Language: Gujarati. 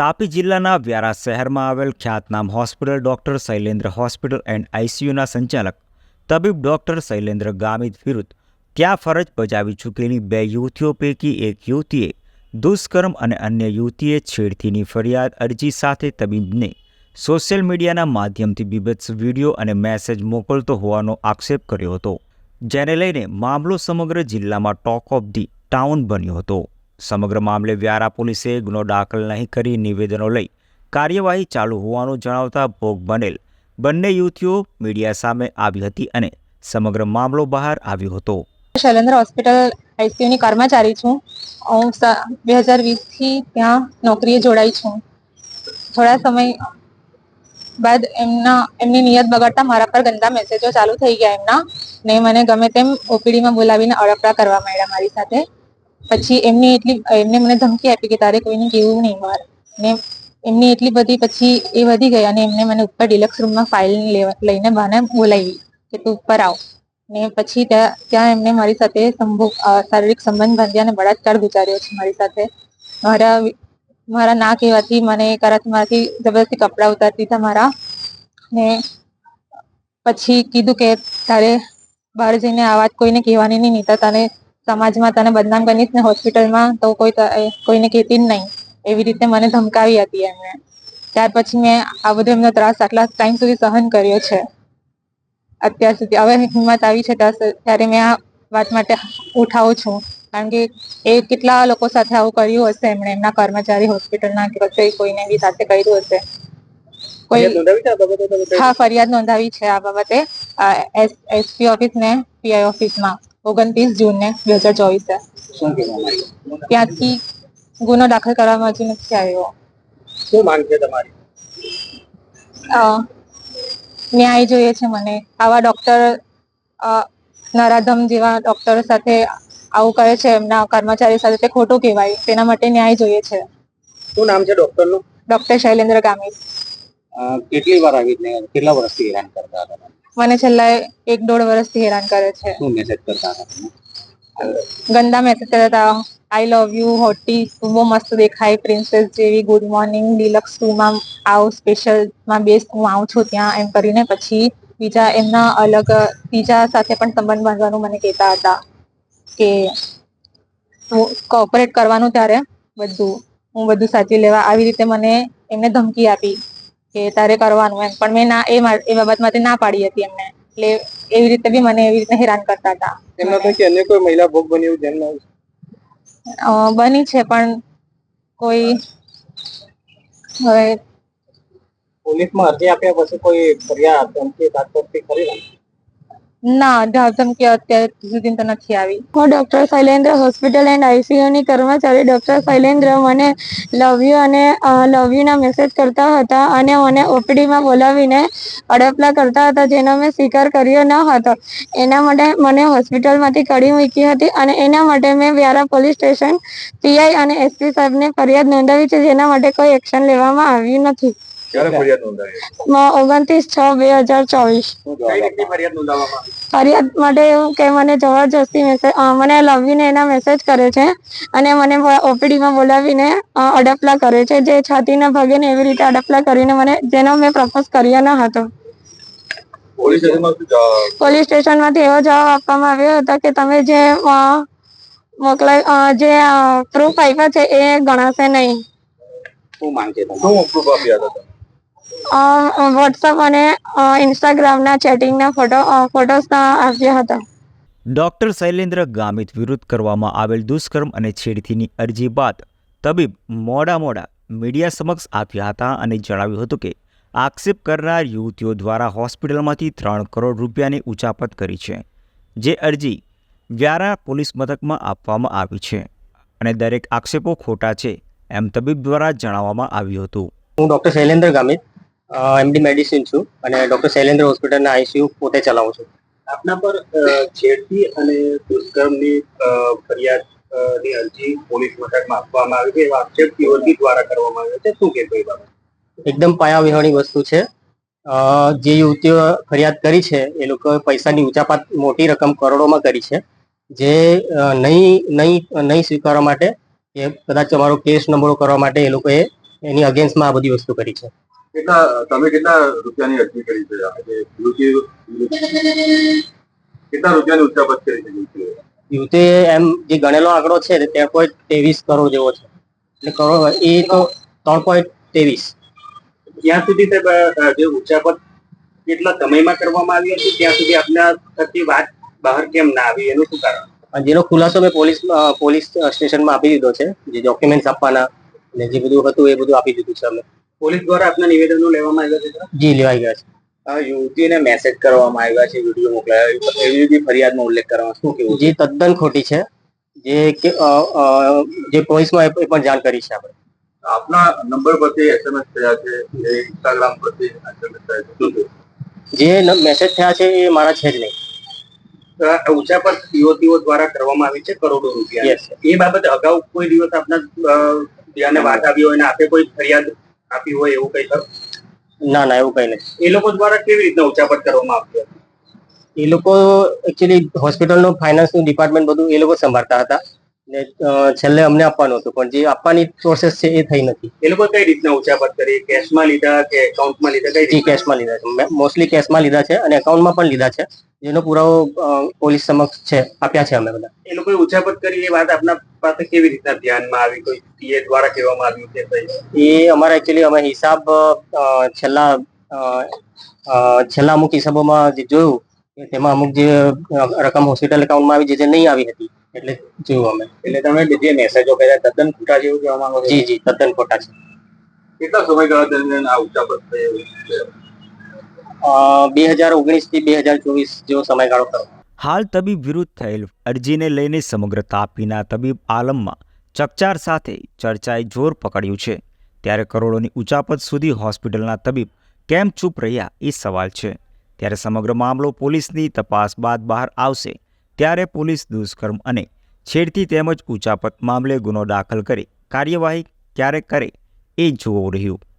તાપી જિલ્લાના વ્યારા શહેરમાં આવેલ ખ્યાતનામ hospital doctor Shailendra hospital and આઈસીયુના સંચાલક, તબીબ ડોક્ટર શૈલેન્દ્ર ગામિત વિરુદ્ધ ત્યાં ફરજ બજાવી ચૂકેલી બે યુવતીઓ પૈકી એક યુવતીએ દુષ્કર્મ અને અન્ય યુવતીએ છેડતીની ફરિયાદ અરજી સાથે તબીબને સોશિયલ મીડિયાના માધ્યમથી બીભત્સ વીડિયો અને મેસેજ મોકલતો હોવાનો આક્ષેપ કર્યો હતો, જેને લઈને મામલો સમગ્ર જિલ્લામાં ટોક ઓફ ધી ટાઉન બન્યો હતો. સમગ્ર મામલે વ્યારા પોલીસે ગુનો દાખલ નહીં કરી નિવેદનો લઈ કાર્યવાહી ચાલુ હોવાનું જણાવતા ભોગ બનેલ બંને યુવતીઓ મીડિયા સામે આવી હતી અને સમગ્ર મામલો બહાર આવ્યો હતો. શૈલેન્દ્ર હોસ્પિટલ આઈસીયુની કર્મચારી છું. હું બે હજાર વીસથી ત્યાં નોકરીએ જોડાઈ છું. થોડા સમય બાદ એમના, એમની નિયત બગાડતા મારા પર ગંદા મેસેજો ચાલુ થઈ ગયા એમના. ને મને ગમે તેમ ઓપીડીમાં બોલાવીને અડપડા કરવા માંડ્યા મારી સાથે. પછી એમની એટલી, એમને મને ધમકી આપી કે તારે કોઈને કેવું નહીં માર. ને એમની એટલી બધી પછી એ વધી ગઈ અને એમને મને ઉપર ડિલક્સ રૂમમાં ફાઇલ લઈને બાને બોલાવી કે તું ઉપર આવ. ને પછી ત્યાં ત્યાં એમને મારી સાથે સંભોગ શારીરિક સંબંધ બાંધ્યા અને બળાત્કાર ગુજાર્યો છે મારી સાથે. મારા મારા ના કહેવાથી મને કરાથી જબરદસ્તી કપડાં ઉતારી દીધા મારા. ને પછી કીધું કે તારે બહાર જઈને આ વાત કોઈને કહેવાની નહીં નીતા તને સમાજમાં તને બદનામ કરીશ ને હોસ્પિટલમાં તો કોઈ કોઈને કહેતી જ નહીં. એવી રીતે મને ધમકાવી હતી એમને ત્યાર પછી મેં આ બધો એમનો ત્રાસ આટલા ટાઈમ સુધી સહન કર્યો છે. અત્યાર સુધી. હવે હિંમત આવી છે ત્યારે મેં આ વાત માટે ઉઠાવું છું. કારણ કે એ કેટલા લોકો સાથે આવું કર્યું હશે એમણે એમના કર્મચારી હોસ્પિટલના કે પછી કોઈને બી સાથે કર્યું હશે. કોઈ હા ફરિયાદ નોંધાવી છે આ બાબતે. એસપી ઓફિસ ને પીઆઈ ઓફિસમાં. ઓગણત્રીસ જૂન ને બે હજાર ચોવીસે. ત્યાંથી ગુનો દાખલ કરવામાં હજુ નથી આવ્યો. શું માંગ છે તમારી? ન્યાય જોઈએ છે મને. આવા ડોક્ટર નરાધમ જેવા ડોક્ટર સાથે આવું કરે છે એમના કર્મચારી સાથે તે ખોટું કહેવાય. તેના માટે ન્યાય જોઈએ છે. શું નામ છે ડોક્ટરનું ડોક્ટર શૈલેન્દ્ર ગામિત. કેટલી વાર આવી કેટલા વર્ષથી હેરાન કરતા હતા? મને છેલ્લા એક દોઢ વર્ષથી હેરાન કરે છે. શું મેસેજ કરતા હતા ગંદા મેસેજ કરતા હતા. આઈ લવ યુ હોટી તું બહુ મસ્ત દેખાય પ્રિન્સેસ જેવી ગુડ મોર્નિંગ ડિલક્સ ટુમાં આવું સ્પેશિયલમાં બેસ્ટ હું આવું છું ત્યાં એમ કરીને પછી બીજા એમના અલગ બીજા સાથે પણ સંબંધ બાંધવાનું મને કહેતા હતા કે કોઓપરેટ કરવાનું ત્યારે બધું હું બધું સાચવી લેવા આવી રીતે મને એમને ધમકી આપી. કે તારે કરવાનું એમ. પણ મેં ના એ એ બાબતમાંથી ના પાડી હતી એમને. એટલે એવી રીતે બી મને એવી રીતે હેરાન કરતા હતા. એમના પૈકી અન્ય કોઈ મહિલા ભોગ બન્યું જેમના અ, બની છે પણ કોઈ હવે પોલીસમાં અરજી આપ્યા પછી કોઈ ફરિયાદ ધમકી તાત્કાલિક કરી ને ના કે અત્યાર સુધી તો નથી આવી. હું ડોક્ટર શૈલેન્દ્ર હોસ્પિટલ એન્ડ આઈસીયુની કર્મચારી ડોક્ટર શૈલેન્દ્ર મને લવ યુ અને લવ યુના મેસેજ કરતા હતા અને મને ઓપીડીમાં બોલાવીને અડપલા કરતા હતા, જેનો મેં સ્વીકાર કર્યો ન હતો. એના માટે મને હોસ્પિટલમાંથી કડી મૂકી હતી અને એના માટે મેં વ્યારા પોલીસ સ્ટેશન પીઆઈ અને એસપી સાહેબને ફરિયાદ નોંધાવી છે, જેના માટે કોઈ એક્શન લેવામાં આવ્યું નથી. ઓગણત્રીસ છ બે હજાર ચોવીસ. ફરિયાદ નોંધાવવામાં આવી? ફરિયાદ માટે એવું કે મને જબરજસ્તી મેસેજ મને લવીને એના મેસેજ કરે છે અને મને ઓપીડીમાં બોલાવીને અડપલા કરે છે. જે છાતીના ભાગે ને એવી રીતે અડપલા કરીને મને જેનો મેં પ્રપોઝ કર્યો ન હતો. પોલીસ સ્ટેશનમાંથી એવો જવાબ આપવામાં આવ્યો હતો કે તમે જે અ, મોકલાય જે પ્રૂફ આપ્યા છે એ ગણાશે નહીં. શું માંગે શું પ્રૂફ આપ્યા હતા? વોટ્સઅપ અને ઇન્સ્ટાગ્રામના ચેટિંગના ફોટો ફોટોસના આવ્યા હતા. ડોક્ટર શૈલેન્દ્ર ગામિત વિરુદ્ધ કરવામાં આવેલ દુષ્કર્મ અને છેડતીની અરજી બાદ તબીબ મોડા મોડા મીડિયા સમક્ષ આવ્યા હતા અને જણાવ્યું હતું કે આક્ષેપ કરનાર યુવતીઓ દ્વારા હોસ્પિટલમાંથી ત્રણ કરોડ રૂપિયાની ઉચાપત કરી છે જે અરજી વ્યારા પોલીસ મથકમાં આપવામાં આવી છે અને દરેક આક્ષેપો ખોટા છે એમ તબીબ દ્વારા જણાવવામાં આવ્યું હતું. હું doctor Shailendra Gamit MD medicine છું અને ડોક્ટર શૈલેન્દ્ર હોસ્પિટલના આઈસીયુ પોતે ચલાવું છું. આપના પર છેડતી અને દુષ્કર્મની ફરિયાદની અરજી પોલીસ મથકમાં આપવામાં આવી છે. એવા આક્ષેપ યુવતી દ્વારા કરવામાં આવ્યો છે. શું કે એ બાબત? એકદમ પાયાવિહોણી વસ્તુ છે. જે યુવતીઓ ફરિયાદ કરી છે એ લોકો પૈસાની ઉચાપાત મોટી રકમ કરોડોમાં કરી છે. જે નહીં નહીં નહીં સ્વીકારવા માટે કે કદાચ અમારો કેસ નબળો કરવા માટે એ લોકોએ એની અગેન્સ્ટમાં આ બધી વસ્તુ કરી છે. કેટલા તમે કેટલા રૂપિયાની અરજી કરી છે? કેટલા રૂપિયાની ઉચ્ચાપત કરી છે? યુવતે એમ જે ગણેલો આંકડો છે તે તેર પોઈન્ટ ત્રેવીસ કરોડ જેવો છે. એટલે કરોડ એ તો ત્રણ પોઈન્ટ ત્રેવીસ. ત્યાં સુધી જે ઉચ્ચાપત કેટલા સમયમાં કરવામાં આવી હતી? ત્યાં સુધી આપના થકી વાત બહાર કેમ ના આવી? એનું શું કારણ? જેનો ખુલાસો મેં પોલીસ પોલીસ સ્ટેશનમાં આપી દીધો છે. જે ડોક્યુમેન્ટ આપવાના અને જે બધું હતું એ બધું આપી દીધું છે અમે. પોલીસ દ્વારા આપના નિવેદનો લેવામાં આવ્યા છે જી લેવાઈ ગયા છે. યુવતીને મેસેજ કરવામાં આવ્યા છે વીડિયો મોકલાયો એવી રીતે ફરિયાદનો ઉલ્લેખ કરવામાં શું કેવું જે તદ્દન ખોટી છે. જે કે જે પોલીસમાં એ પણ જાણ કરી છે આપણે. આપના નંબર પરથી એસએમએસ થયા છે એ ઇન્સ્ટાગ્રામ પરથી એસએમએસ થયા છે. જે મેસેજ થયા છે એ મારા છે જ નહીં. ઊંચા પર યુવતીઓ દ્વારા કરવામાં આવી છે કરોડો રૂપિયા. એ બાબતે અગાઉ કોઈ દિવસ આપના ધ્યાને વાત આવી હોય અને આપે કોઈ ફરિયાદ આપી હોય એવું કઈ ખરું? ના ના એવું કઈ નથી એ લોકો દ્વારા કેવી રીતના ઉચાપત કરવામાં આવતી હતી? એ લોકો એકચ્યુઅલી હોસ્પિટલનો ફાઇનાન્સનું ડિપાર્ટમેન્ટ બધું એ લોકો સંભાળતા હતા. ને છેલ્લે અમને આપવાનું હતું પણ જે આપવાની પ્રોસેસ છે એ થઈ નથી. એ લોકો કઈ રીતના ઉછાપત કરી? કેશમાં લીધા કે એકાઉન્ટમાં લીધા? કઈ કેશમાં લીધા છે. મોસ્ટલી કેશમાં લીધા છે અને એકાઉન્ટમાં પણ લીધા છે. જેનો પુરાવો પોલીસ સમક્ષ છે આપ્યા છે અમે બધા. એ લોકોએ ઉછાપત કરી એ વાત આપના પાસે કેવી રીતના ધ્યાનમાં આવી? કોઈ પીએ દ્વારા કહેવામાં આવ્યું કે એ અમારા એકચ્યુઅલી અમે હિસાબ છેલ્લા છેલ્લા અમુક હિસાબોમાં જે જોયું તેમાં અમુક જે રકમ હોસ્પિટલ એકાઉન્ટમાં આવી જે નહીં આવી હતી એટલે જોયું અમે. એટલે તમે જે મેસેજો કર્યા તદ્દન ખોટા જેવું કહેવા માંગો જી જી તદ્દન ખોટા છે. કેટલા સમયગાળા દરમિયાન આ ઉચ્ચાપત થયું? બે હજાર ઓગણીસથી બે હજાર ચોવીસ જેવો સમયગાળો ખરો હાલ તબીબ વિરુદ્ધ થયેલ અરજીને લઈને સમગ્ર તાપીના તબીબ આલમમાં ચકચાર સાથે ચર્ચાએ જોર પકડ્યું છે. ત્યારે કરોડોની ઉચાપત સુધી હોસ્પિટલના તબીબ કેમ ચૂપ રહ્યા એ સવાલ છે. ત્યારે સમગ્ર મામલો પોલીસની તપાસ બાદ બહાર આવશે ત્યારે પોલીસ દુષ્કર્મ અને છેડતી તેમજ ઉચાપત મામલે ગુનો દાખલ કરી કાર્યવાહી ક્યારે કરે એ જોવું રહ્યું.